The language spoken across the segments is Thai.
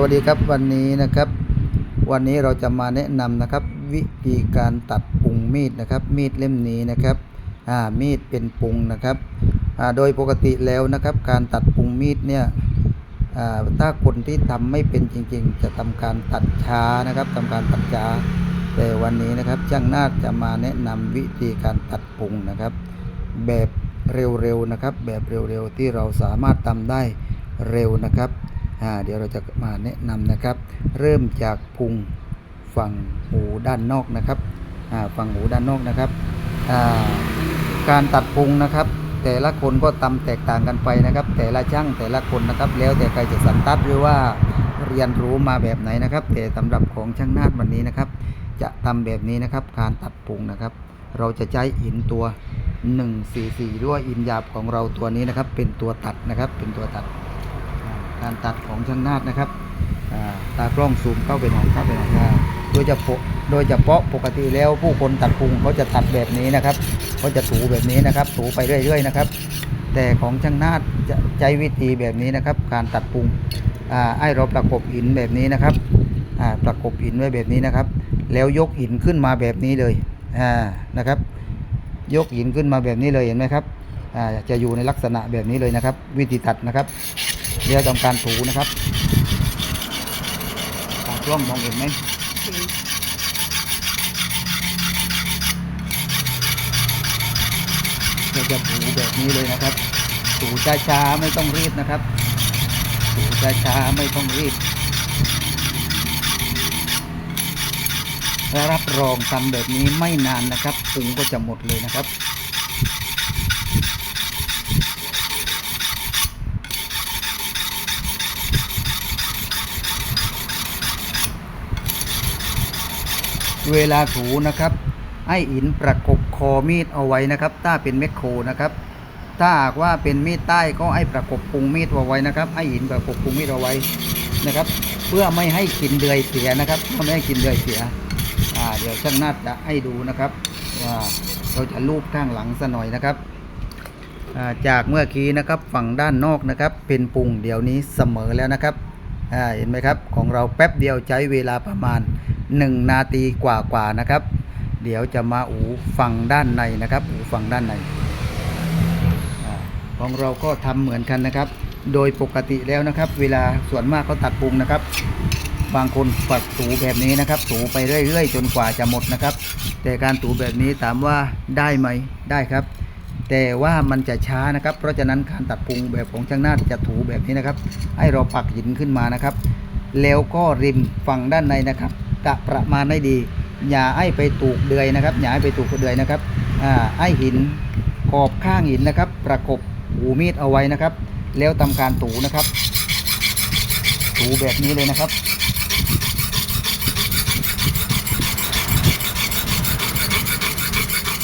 สวัสดีครับวันนี้นะครับ วันนี้เราจะมาแนะนำนะครับ วิธีการตัดปุงมีดนะครับ มีดเล่มนี้นะครับอ่ามีดเป็นปุงนะครับอ่าโดยปกติแล้วนะครับ การตัดปุงมีดเนี่ยอ่าถ้าคนที่ทำไม่เป็นจริงๆ จะทำการตัดช้านะครับทำการตัดช้า แต่วันนี้นะครับช่างนาฏจะมาแนะนำวิธีการตัดปุงนะครับ แบบเร็วๆนะครับ แบบเร็วๆที่เราสามารถทำได้เร็วนะครับ เดี๋ยวเราจะมาแนะนำนะครับ เริ่มจากพุงฝั่งหูด้านนอกนะครับฝั่งหูด้านนอกนะครับการตัดพุงนะครับ แต่ละคนก็ทำแตกต่างกันไปนะครับ แต่ละช่างแต่ละคนนะครับ แล้วแต่ใครจะสันตัดหรือว่าเรียนรู้มาแบบไหนนะครับ แต่สำหรับของช่างนาฏวันนี้นะครับ จะทำแบบนี้นะครับ การตัดพุงนะครับ เราจะใช้หินตัว 144หรือว่าอินยาบของเราตัวนี้นะครับ เป็นตัวตัดนะครับ เป็นตัวตัด การตัดของช่างนาฏนะครับตากล้องซูมเข้าไปหน่อยเข้าไปหน่อยโดยเพาะโดยเฉพาะปกติแล้วผู้คนตัดพุงเขาจะตัดแบบนี้นะครับเขาจะถูแบบนี้นะครับ ถูไปเรื่อย ๆ นะครับ แต่ของช่างนาฏจะใช้วิธีแบบนี้นะครับ การตัดพุงไอ้เราประกบหินแบบนี้นะครับประกบหินไว้แบบนี้นะครับ แล้วยกหินขึ้นมาแบบนี้เลยนะครับ ยกหินขึ้นมาแบบนี้เลยเห็นไหมครับจะอยู่ในลักษณะแบบนี้เลยนะครับ วิธีตัดนะครับ เดี๋ยวทำการถูนะครับตากล้องมองเห็นไหมเราจะถูแบบนี้เลยนะครับ ถูช้าๆไม่ต้องรีบนะครับ ถูช้าๆไม่ต้องรีบรับรองทำแบบนี้ไม่นานนะครับพุงก็จะหมดเลยนะครับ เวลาถูนะครับ ให้อินประกบคอมีดเอาไว้นะครับ ถ้าเป็นแมคโครนะครับ ถ้าหากว่าเป็นมีดใต้ก็ให้ประกบพุงมีดเอาไว้นะครับให้อินประกบพุงมีดเอาไว้นะครับ เพื่อไม่ให้กินเดือยเสียนะครับเพื่อไม่ให้กินเดือยเสียอ่าเดี๋ยวช่างนาฏจะให้ดูนะครับว่าเราจะลูบข้างหลังซะหน่อยนะครับอ่าจากเมื่อกี้นะครับฝั่งด้านนอกนะครับ เป็นปุงเดี๋ยวนี้เสมอแล้วนะครับอ่าเห็นไหมครับของเราแป๊บเดียวใช้เวลาประมาณ 1 นาทีกว่าๆนะครับ เดี๋ยวจะมาอูฝั่งด้านในนะครับ อูฝั่งด้านในอของเราก็ทำเหมือนกันนะครับ โดยปกติแล้วนะครับ เวลาส่วนมากเขาตัดปรุงนะครับ บางคนฝักถูแบบนี้นะครับถูไปเรื่อยๆ จนกว่าจะหมดนะครับ แต่การถูแบบนี้ถามว่าได้ไหมได้ครับ แต่ว่ามันจะช้านะครับ เพราะฉะนั้นการตัดพุงแบบของช่างนาฏจะถูแบบนี้นะครับ ให้เราปักหินขึ้นมานะครับ แล้วก็ริมฝั่งด้านในนะครับ กะประมาณให้ดี อย่าให้ไปถูกเดือยนะครับ อย่าให้ไปถูกเดือยนะครับอ่าให้หินขอบข้างหินนะครับ ประกบหูมีดเอาไว้นะครับ แล้วทำการถูนะครับ ถูแบบนี้เลยนะครับ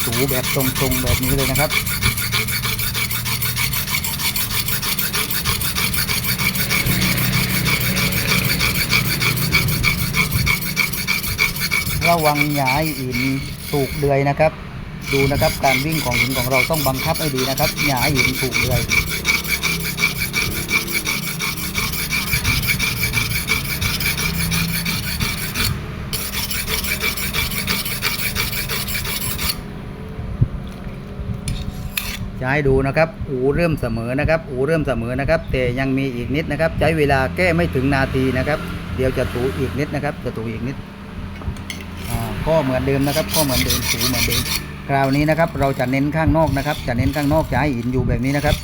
ถูแบบตรงๆแบบนี้เลยนะครับ ระวังอย่าให้หินถูกเดือยนะครับ ดูนะครับการวิ่งของหินของเราต้องบังคับให้ดีนะครับอย่าให้หินถูกเดือยจะให้ดูนะครับ อูเริ่มเสมอนะครับ อูเริ่มเสมอนะครับ แต่ยังมีอีกนิดนะครับ ใช้เวลาแก้ไม่ถึงนาทีนะครับ เดี๋ยวจะถูอีกนิดนะครับ จะถูอีกนิด ก็เหมือนเดิมนะครับก็เหมือนเดิมถูเหมือนเดิมคราวนี้นะครับเราจะเน้นข้างนอกนะครับ จะเน้นข้างนอกจะให้หินอยู่แบบนี้นะครับ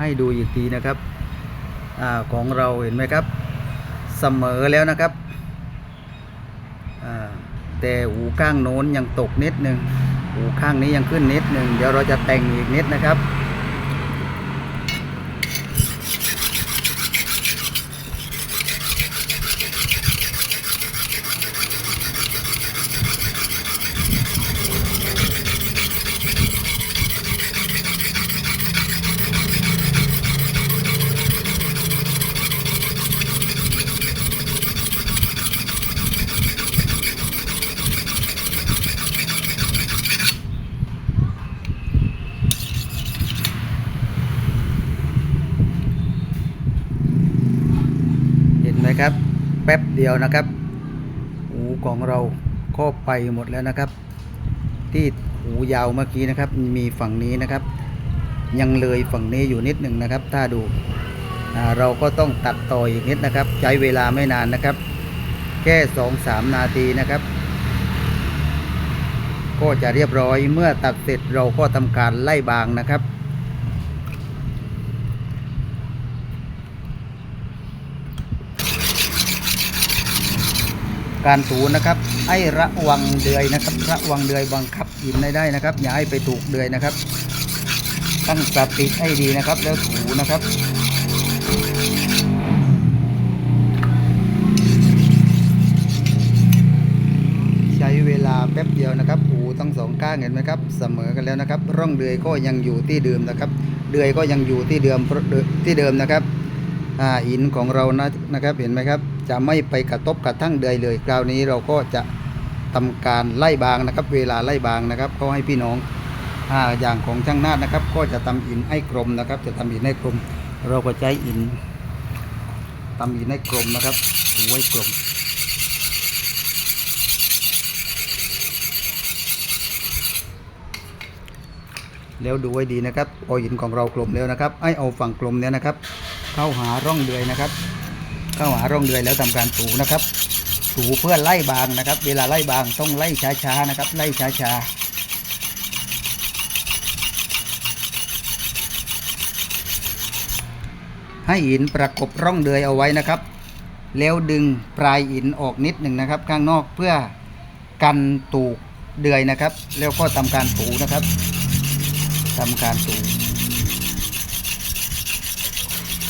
ให้ดูอีกทีนะครับอของเราเห็นไหมครับ เสมอแล้วนะครับแต่หูข้างโน้นยังตกนิดนึงหูข้างนี้ยังขึ้นนิดนึงเดี๋ยวเราจะแต่งอีกนิดนะครับ นไหมครับ แป๊บเดียวนะครับหูของเราก็ไปหมดแล้วนะครับ ที่หูยาวเมื่อกี้นะครับ มีฝั่งนี้นะครับ ยังเลยฝั่งนี้อยู่นิดหนึ่งนะครับ ถ้าดูเราก็ต้องตัดต่ออีกนิดนะครับ ใช้เวลาไม่นานนะครับ แค่สองสามนาทีนะครับ ก็จะเรียบร้อยเมื่อตัดเสร็จเราก็ทำการไล่บางนะครับ การถูนะครับ ให้ระวังเดือยนะครับ ระวังเดือยบังคับหินได้ได้นะครับ อย่าให้ไปถูกเดือยนะครับ ตั้งสติให้ดีนะครับ แล้วถูนะครับใช้เวลาแป๊บเดียวนะครับหูทั้งสองข้างเห็นไหมครับ เสมอกันแล้วนะครับ ร่องเดือยก็ยังอยู่ที่เดิมนะครับ เดือยก็ยังอยู่ที่เดิมที่เดิมนะครับ หินของเรานะนะครับเห็นไหมครับ จะไม่ไปกระทบกระทั่งเดือยเลย คราวนี้เราก็จะทำการไล่บางนะครับ เวลาไล่บางนะครับก็ให้พี่น้องอ่าอย่างของช่างนาดนะครับ ก็จะทำหินให้กลมนะครับ จะทำหินให้กลม เราก็ใช้หินทำหินให้กลมนะครับถูให้กลมแล้วดูให้ดีนะครับพอหินของเรากลมแล้วนะครับ ให้เอาฝั่งกลมเนี้ยนะครับ เข้าหาร่องเดือยนะครับ เข้าหาร่องเดือยแล้วทำการถูนะครับถูเพื่อไล่บางนะครับ เวลาไล่บางต้องไล่ช้าๆนะครับ ไล่ช้าๆให้หินประกบร่องเดือยเอาไว้นะครับ แล้วดึงปลายหินออกนิดหนึ่งนะครับ ข้างนอกเพื่อกันตูกเดือยนะครับ แล้วก็ทำการถูนะครับทำการถู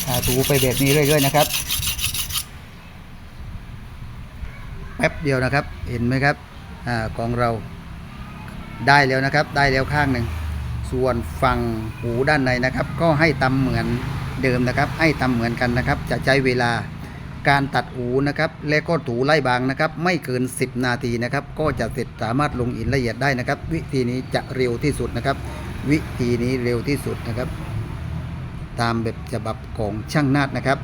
อ่า ถูไปแบบนี้เรื่อยๆนะครับแป๊บเดียวนะครับ เห็นไหมครับอาของเราได้แล้วนะครับ ได้แล้วข้างหนึ่งส่วนฝั่งหูด้านในนะครับ ก็ให้ตำเหมือนเดิมนะครับ ให้ตำเหมือนกันนะครับ จะใช้เวลาการตัดหูนะครับ และก็ถูไล่บางนะครับ ไม่เกิน 10 นาทีนะครับ ก็จะเสร็จสามารถลงอินละเอียดได้นะครับ วิธีนี้จะเร็วที่สุดนะครับ วิธีนี้เร็วที่สุดนะครับ ตามแบบฉบับของช่างนาฏนะครับ